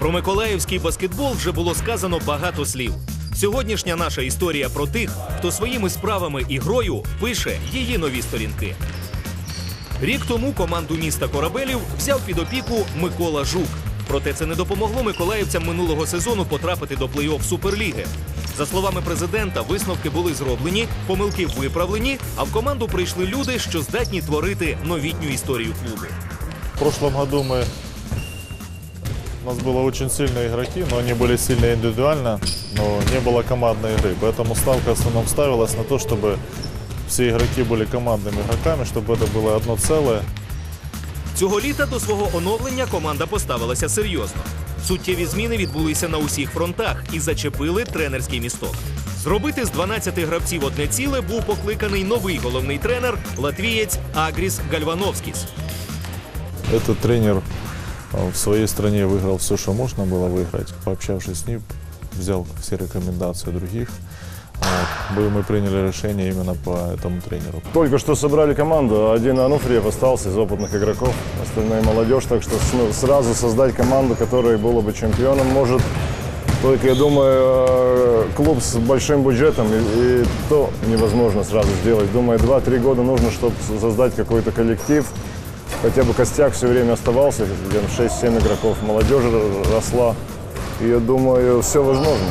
Про миколаївський баскетбол вже було сказано багато слів. Сьогоднішня наша історія про тих, хто своїми справами і грою пише її нові сторінки. Рік тому команду міста Корабелів взяв під опіку Микола Жук. Проте це не допомогло миколаївцям минулого сезону потрапити до плей-офф Суперліги. За словами президента, висновки були зроблені, помилки виправлені, а в команду прийшли люди, що здатні творити новітню історію клубу. В прошлом году мы... У нас было очень сильные игроки, но они были сильны индивидуально, но не было командной игры. Поэтому ставка в основном ставилась на то, чтобы все игроки были командными игроками, чтобы это было одно целое. Цього літа до свого оновлення команда поставилася серйозно. Суттєві зміни відбулися на усіх фронтах і зачепили тренерський місток. Зробити з 12 гравців одне ціле був покликаний новий головний тренер латвієць Агріс Гальвановськіс. Этот тренер э, в своей стране выиграл все, что можно было выиграть. Пообщавшись с ним, взял все рекомендации других. Вот. Мы- приняли решение именно по этому тренеру. Только что собрали команду, а один Ануфриев остался из опытных игроков, остальная молодежь, так что ну, сразу создать команду, которая была бы чемпионом, может только, я думаю, э, клуб с большим бюджетом, и, и то невозможно сразу сделать. Думаю, 2-3 года нужно, чтобы создать какой-то коллектив, хотя бы костяк все время оставался, где 6-7 игроков, молодежь росла, и я думаю, все возможно.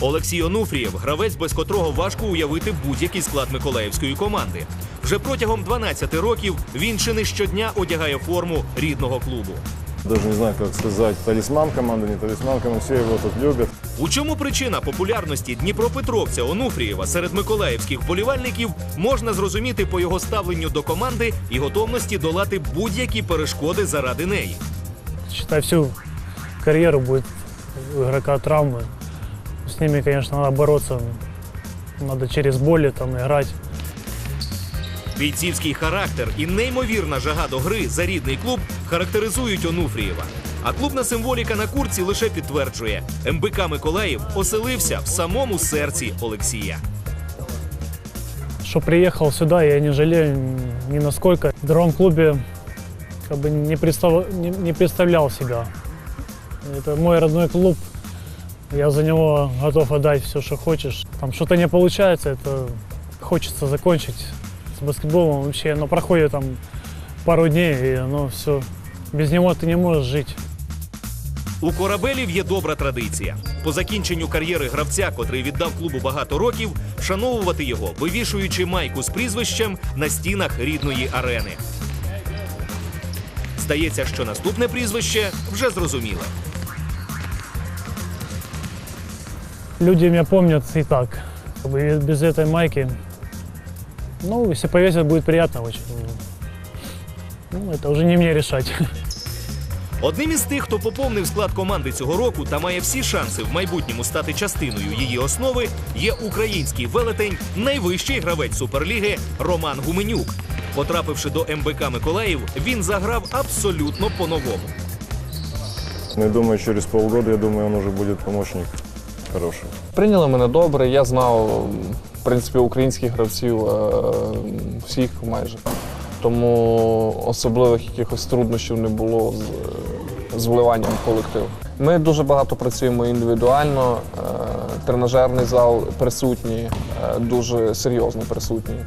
Олексій Онуфрієв гравець, без котрого важко уявити будь-який склад миколаївської команди. Вже протягом 12 років він чи не щодня одягає форму рідного клубу. Даже не знаю, как сказать, талисман команды, не талисман, но все его тут любят. У чому причина популярності Дніпропетровця Онуфрієва серед миколаївських вболівальників можна зрозуміти по його ставленню до команди і готовності долати будь-які перешкоди заради неї. Считай, всю карьеру будет у игрока травмы. С ними, конечно, надо бороться. Надо через боли там играть. Бійцівський характер і неймовірна жага до гри за рідний клуб характеризують Онуфрієва. А клубна символіка на курці лише підтверджує, МБК Миколаїв оселився в самому серці Олексія. Что приехал сюда, я не жалею ни насколько. В другом клубе как бы не, представ- не, не представлял себя. Это мой родной клуб. Я за него готов отдать все, что хочешь. Там что-то не получается, это хочется закончить с баскетболом вообще. Но проходит там пару дней, и оно все. Без него ты не можешь жить. У корабелів є добра традиція. По закінченню кар'єри гравця, котрий віддав клубу багато років, вшановувати його, вивішуючи майку з прізвищем на стінах рідної арени. Здається, що наступне прізвище вже зрозуміле. Люди меня помнят и так. Как бы без этой майки. Ну, если повесят, будет приятно очень. Ну, это уже не мне решать. Одним із тих, хто поповнив склад команди цього року та має всі шанси в майбутньому стати частиною її основи, є український велетень, найвищий гравець суперліги Роман Гуменюк. Потрапивши до МБК Миколаїв, він заграв абсолютно по-новому. Ну, я думаю, через полгода, я думаю, он уже будет помощник хороший. Прийняли мене добре. Я знав, в принципі, українських гравців е, всіх майже. Тому особливих якихось труднощів не було з, з вливанням в колектив. Ми дуже багато працюємо індивідуально, е, тренажерний зал присутній, е, дуже серйозно присутній.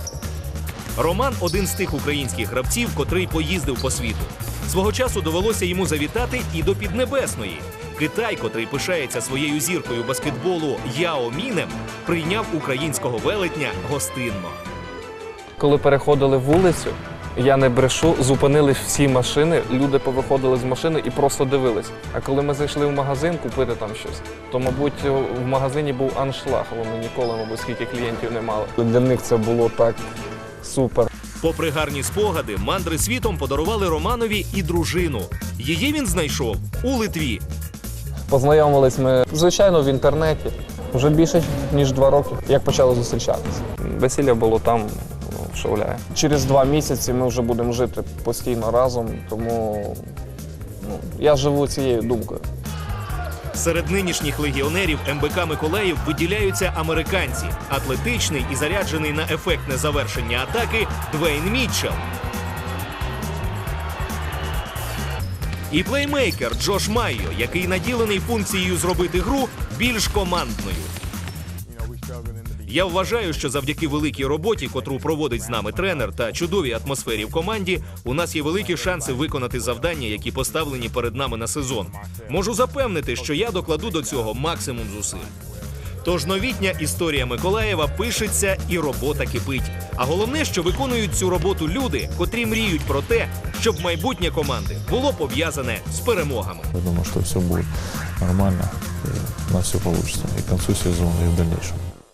Роман один з тих українських гравців, котрий поїздив по світу. Свого часу довелося йому завітати і до Піднебесної. Китай, котрий пишається своєю зіркою баскетболу Яо Мінем, прийняв українського велетня гостинно. Коли переходили вулицю, я не брешу, зупинились всі машини, люди повиходили з машини і просто дивились. А коли ми зайшли в магазин купити там щось, то, мабуть, в магазині був аншлаг, вони ніколи, мабуть, скільки клієнтів не мали. Для них це було так супер. Попри гарні спогади, мандри світом подарували Романові і дружину. Її він знайшов у Литві. Познайомились ми, звичайно, в інтернеті. Вже більше ніж два роки, як почали зустрічатися. Весілля було там, ну. Через два місяці ми вже будемо жити постійно разом, тому ну, я живу цією думкою. Серед нинішніх легіонерів МБК Миколаїв виділяються американці, атлетичний і заряджений на ефектне завершення атаки Двейн Мітчелл. І плеймейкер Джош Майо, який наділений функцією зробити гру більш командною. Я вважаю, що завдяки великій роботі, котру проводить з нами тренер та чудовій атмосфері в команді, у нас є великі шанси виконати завдання, які поставлені перед нами на сезон. Можу запевнити, що я докладу до цього максимум зусиль. Тож новітня історія Миколаєва пишеться і робота кипить. А головне, що виконують цю роботу люди, котрі мріють про те, щоб майбутнє команди було пов'язане з перемогами. Я думаю, что все будет нормально, нас все и к концу сезона, и в дальнейшем.